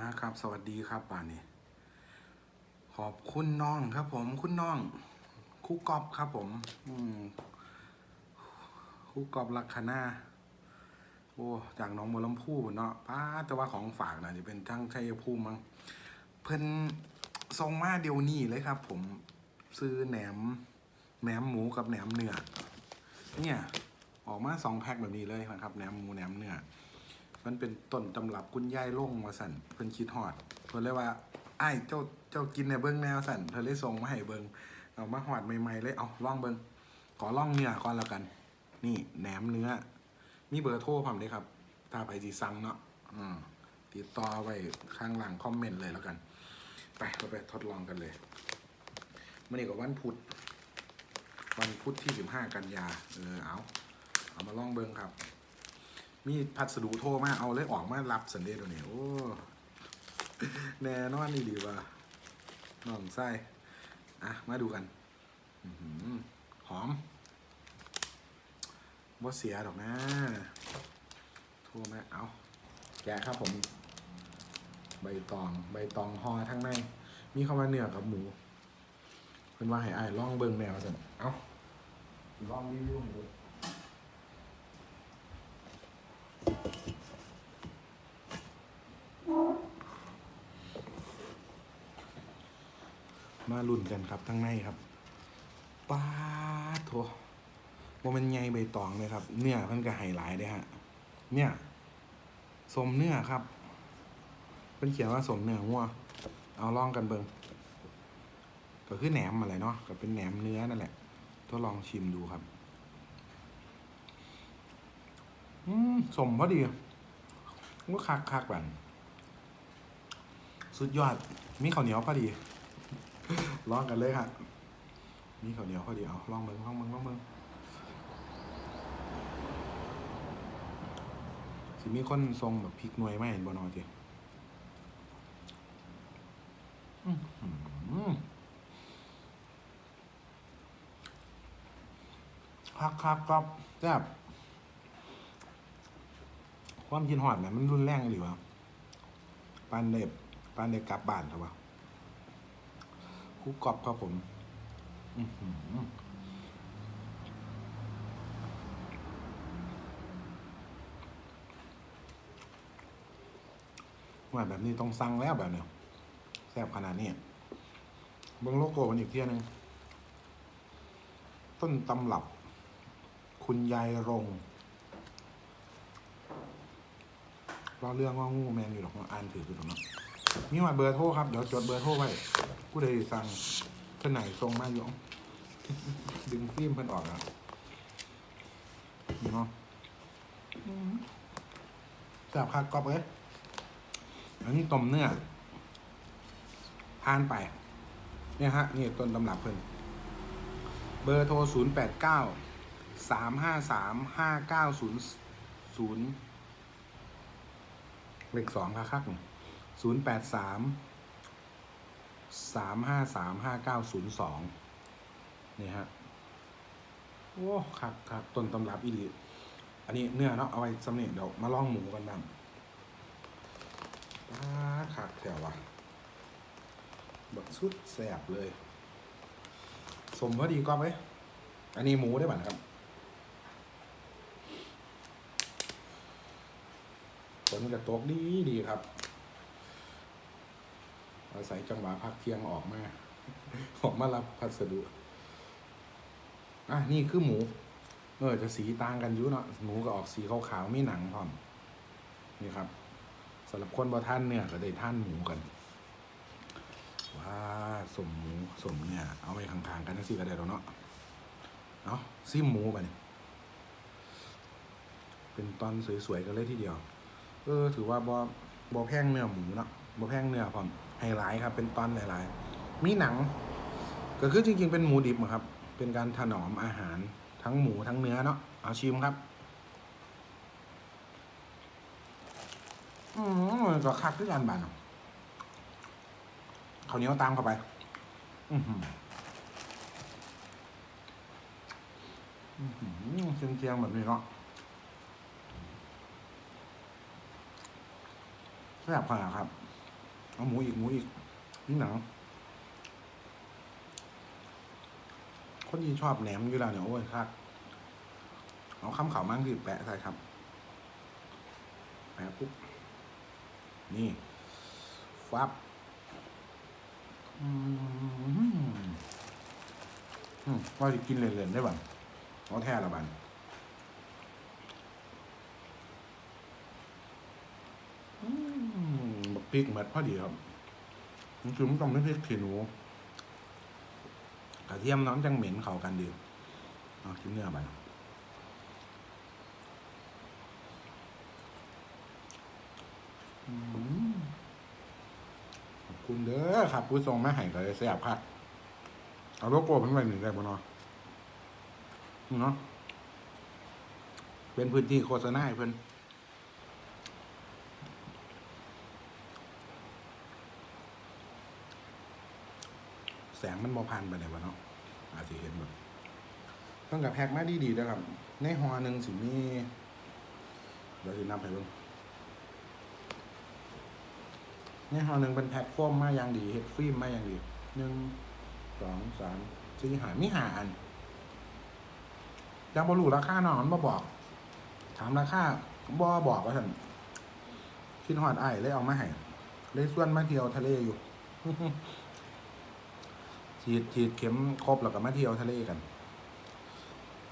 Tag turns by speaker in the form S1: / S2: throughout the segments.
S1: มาครับ สวัสดีครับป่านนี้ขอบคุณน้องครับ ผมคุณน้องคู่กอบครับ ผม อืมคู่กอบลักคณาโอ้จากน้องบัวลำพูเนาะป้าแต่ว่าของฝากนะจะเป็นทั้งชัยภูมิมั้งเพิ่นส่งมาเดี๋ยวนี้เลยครับ ผมซื้อแหนมแหนมหมูกับแหนมเนื้อเนี่ย ออกมาสองแพ็คแบบนี้เลยนะครับแหนมหมูแหนมเนื้อ มันเป็นต้นตำรับคุณยายล่งมาสั่นเพิ่นคิดฮอดเพิ่นเลยว่าไอ้ายเจ้าเจ้ากินในเบิ้งแนวสั่นเพิ่นเลยส่งมาให้เบิ้งเอามาหอดใหม่ๆเลยเอาลองเบิ้งขอลองเนื้อก่อนแล้วกัน นี่แหนมเนื้อ มีเบอร์โทรผมเลยครับ ถ้าไปจีซังเนาะอืมติดต่อไว้ข้างหลังคอมเมนต์เลยแล้วกัน ไปเราไปทดลองกันเลยมื่อนี้ก็วันพุธวันพุธที่สิบห้ากันยาเออเอาเอามาลองเบิ้งครับ มีพัสดุโทรมาเอาเลยออกมารับสันเดย์ตัวนี้โอ้แน่นอนนี่ดีว่ะน้องไส้อะ มาดูกันอหอมบ่เสียดอกนะโทรมาเอาแกะครับผม ใบตอง ใบตองห่อทั้งใน มีเข้ามาเนื้อกับหมูเป็นว่าให้อายลองเบิ่งแนวสันเอาลองรีวิวให้ดู มาลุ่นกันครับทั้งในครับป้าโถโมมันใหญ่ใบตองเลยครับ เนื้อมันก็ไฮไลท์เลยฮะ เนี่ยสมเนื้อครับเป็นเขียนว่าสมเนื้องัวเอาลองกันเบิงก็คือแหนมอะไรเนาะก็เป็นแหนมเนื้อนั่นแหละทดลองชิมดูครับ อืมสมพอดีก็คักคักแบบสุดยอด มีข้าวเหนียวพอดี ลองกันเลยครับมีข้าวเหนียวพอดีเอาลองเบิ่งลองเบิ่งลองเบิ่งสิมีคนทรงแบบพริกหน่วยไหมเห็นบ่นอจีคักคักครับแซ่บความกินหอดแหมมันรุนแรงหรือวะปานเด็บปานเด็กกลับบ้านเถอะวะ คุกกรอบครับผมว่าแบบนี้ต้องสั่งแล้วแบบเนี้ยแซ่บขนาดนี้เบิ้งโลโก้มันอีกเที่ยนึง ต้นตำรับ คุณยายรงเราเรื่องว่างูแมนอยู่หรอกอ่านถืออยู่ตรงนั้น มีมาเบอร์โทรครับ เดี๋ยวจดเบอร์โทรไว้ผู้ใดสั่งท่าไหนทรงมาอยู่ดึงฟิล์มเพิ่นออกอะนี่เนาะแซ่บคักกรอบเลยอันนี้ต้มเนื้อทานไป เนี่ยฮะ นี่ต้นตำรับเพิ่น เบอร์โทร 0 8 9 3 5 3 5 9 0 0เลขสองค่ะครับ ศูนย์แปดสามสามห้าสามห้าเก้าศูนย์สองนี่ฮะโอ้คักคักต้นตำรับอีหลีอันนี้เนื้อเนาะเอาไว้สำเร็จเดี๋ยวมาล่องหมูกันบ้างป้าคักแถววะบักสุดแสบเลย สมพอดีก็ไหมอันนี้หมูได้ป่ะนะครับฝนกระตกดีดีครับ อาศัยจังหวะพักเที่ยงออกมา ออกมารับพัสดุอะนี่คือหมู เออจะสีต่างกันอยู่เนาะหมูก็ออกสีขาวๆมีหนังพร้อมนี่ครับสำหรับคนบ่ท่านเนี่ยก็ได้ท่านหมูกันว้าสมหมูสมเนี่ย เอาไว้ข้างๆกันนั่นสิก็ได้แล้วเนาะเอาะซิมหมูไปนี่เป็นตอนสวยๆกันเลยทีเดียว เออ ถือว่าบ่บ่แพงเนื้อหมูเนาะบ่แพงเนื้อพร้อม ไฮไลท์ครับ เป็นตอนหลายๆมีหนัง ก็คือจริง ๆ เป็นหมูดิบอะครับ เป็นการถนอมอาหารทั้งหมูทั้งเนื้อเนาะเอาชิมครับ อืมก็คักด้วยกันบานเขาเนียตามเข้าไป อือหืออื้อหือเจียงๆแบบนี้เนาะแซ่บขนาดครับ เอาหมูอีกหมูอีกนี่หนังคนที่ชอบแหนมอยู่แล้วเนี่ยโอ้ยครับเอาคำเขามั่งสิแปะใส่ครับแปะปุ๊บนี่ฟับอืมอืมว่าจะกินเล่นๆได้บ้างเอาแท้ละบันอืมบัก พริกเหมือนพอดีครับมันคือมันต้องไม่พริกขี้หนูกระเทียมน้ำจังเหม็นเข้ากันดีเอาชิ้นเนื้อไปขอบคุณเด้อครับผู้ทรงแม่ไห่ก็เลยแซ่บครับเอาโลโก้เพิ่นไว้หนึ่งได้บ่เนาะเนาะเป็นพื้นที่โฆษณาให้เพิ่น แสงมันบ่พันไปไหนวะเนาะอาจจะเห็นแบบต้องกับแพ็กมาดีดีๆนะครับ ในหอหนึ่งสิมีเดี๋ยวจะนำไปเบิ่งในหอหนึ่งเป็นแพ็กโฟมมาอย่างดีเฮ็ดฟิล์มมาอย่างดีหนึ่งสองสามสี่หามีหาอันยังบรูราคาเนาะมันมาบอก ถามราคาบ่บอกว่าท่านคิดฮอดไอ้เลยเอามาให้เลยส่วนมาเที่ยวทะเลอยู่ ฉีดฉีดเข็มครบแล้วก็มาเที่ยวทะเลกัน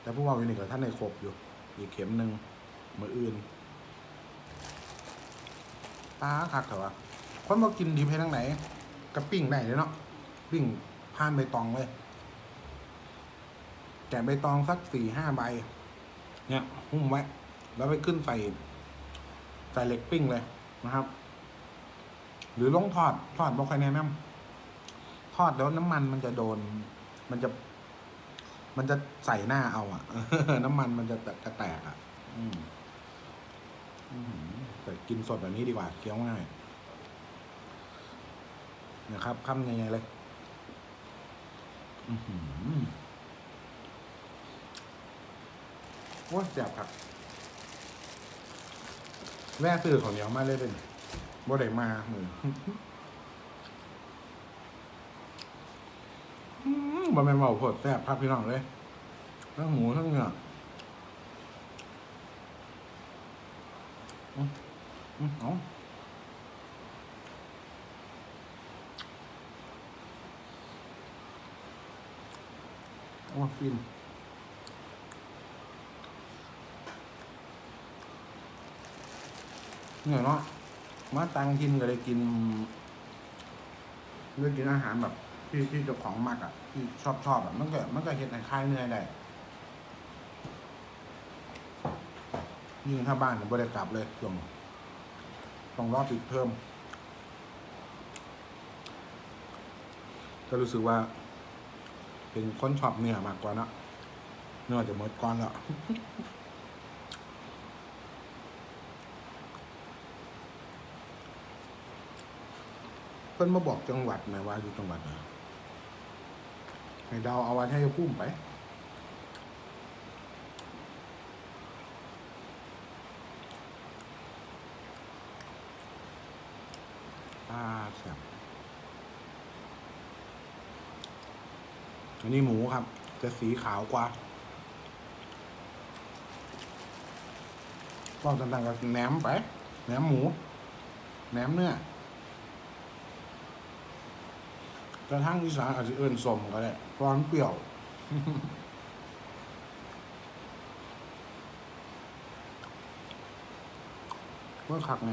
S1: แต่พวกเราอยู่นี่ก็ท่านในครบอยู่ อีกเข็มหนึ่งมืออื่นตาคักเถอะคนมากินดีเพทั้งไหนกระปิ้งได้เลยเนาะวิ่งผ่านใบตองเลยแกะใบตองสักสี่ห้าใบ เนี่ยหุ้มไว้ แล้วไปขึ้นใส่ใส่เหล็กปิ้งเลยนะครับ หรือลงทอดทอดบอกใครแนะนำ อดแล้วน้ำมันมันจะโดน มันจะ มันจะใส่หน้าเอาอะน้ำมันมันจะกระแตกอะอืมอืมแต่กินสดแบบนี้ดีกว่าเคี้ยวง่ายนะครับคำยังไงเลยว่าแสบครับแม่ซื้อของเหนียวมาเลยเป็นบ่ได้มาหมืออื้ บ่แม่นเบาโพดแซ่บครับพี่น้องเลย ทั้งหมูทั้งเนื้ออืมอืมเอาโอ้ฟินเหนี่อยเนาะมาตังทินก็เลยกินเลือกกินอาหารแบบ ที่ที่เจ้าของมักอะที่ชอบชอบอะมันก็มันก็เห็นในคลายเหนื่อยได้ยิ่งถ้าบ้านเนี่ยบริกลับเลยช่วงต้องรอบปิดเพิ่ม ก็รู้สึกว่า เป็นคนชอบเนื้อมากกว่านะเนื้อจะหมดก่อนแล้วเพิ่นมาบอกจังหวัดไหมว่าอยู่จังหวัดไหน ให้ดาเอาไว้ให้พุ่มไปอ่าแซ่บอันนี้หมูครับ จะสีขาวกว่าก็ต่างๆกับแหนมไปแหนมหมูแหนมเนื้อ กระทั่งอีสานอาจจะเอิ้นสมก็ได้เพราะมันเปรี้ยว เมื่อคักไง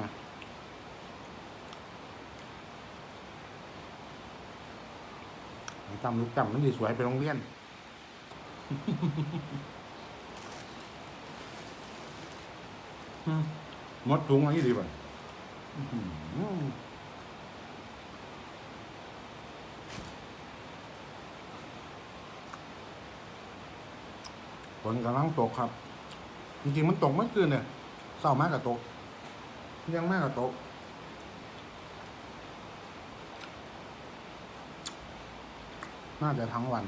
S1: จำลูกจำมันดีสวยไปโรงเรียนมหมดถุงอันนี้ดีป่ะอื้อหือฝ นกำลังตกครับ จริงๆมันตกเมื่อคืนเนี่ยเศร้ามากกับตกยังมากกับตกน่าจะทั้งวัน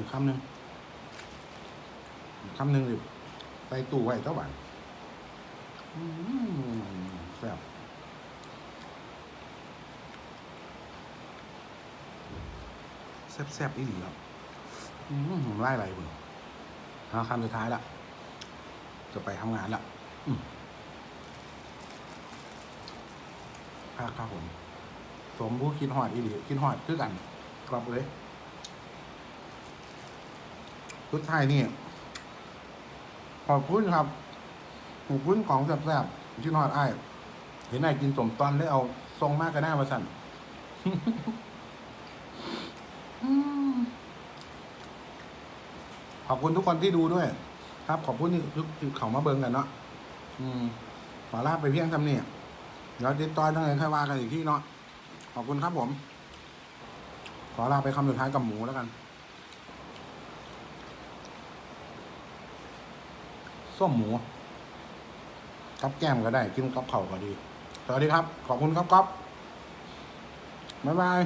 S1: อีกคำหนึ่งอีกคำหนึ่งดิใส่ตู้ไว้เท่าไหร่อืมแซ่บ แซ่บๆอีหลีครับอืมไล่อะไรคุณเอาคำสุดท้ายละจะไปทำงานละอืมครับครับผม สมผู้คิดหอดอีหลีคิดหอดคือกันกรอบเลยสุดท้ายนี่ ขอบคุณครับขอบคุณของแซ่บๆที่นอดไอ้เห็นไอ้กินสมตอนได้เอาทรงมากกระหน้ามาสั่น อืม ขอบคุณทุกคนที่ดูด้วย ครับ ขอบคุณที่ที่เขามาเบิ่งกันเนาะอืมขอลาไปเพียงทำเนี่ยเดี๋ยวติดต่อทางไหนค่อยว่ากันอีกที่เนาะขอบคุณครับผม ขอลาไปคำสุดท้ายกับหมูแล้วกัน ส้มหมูกับแก้มก็ได้กินกับเข่าก็ดี สวัสดีครับ ขอบคุณครับก๊อฟบ๊ายบาย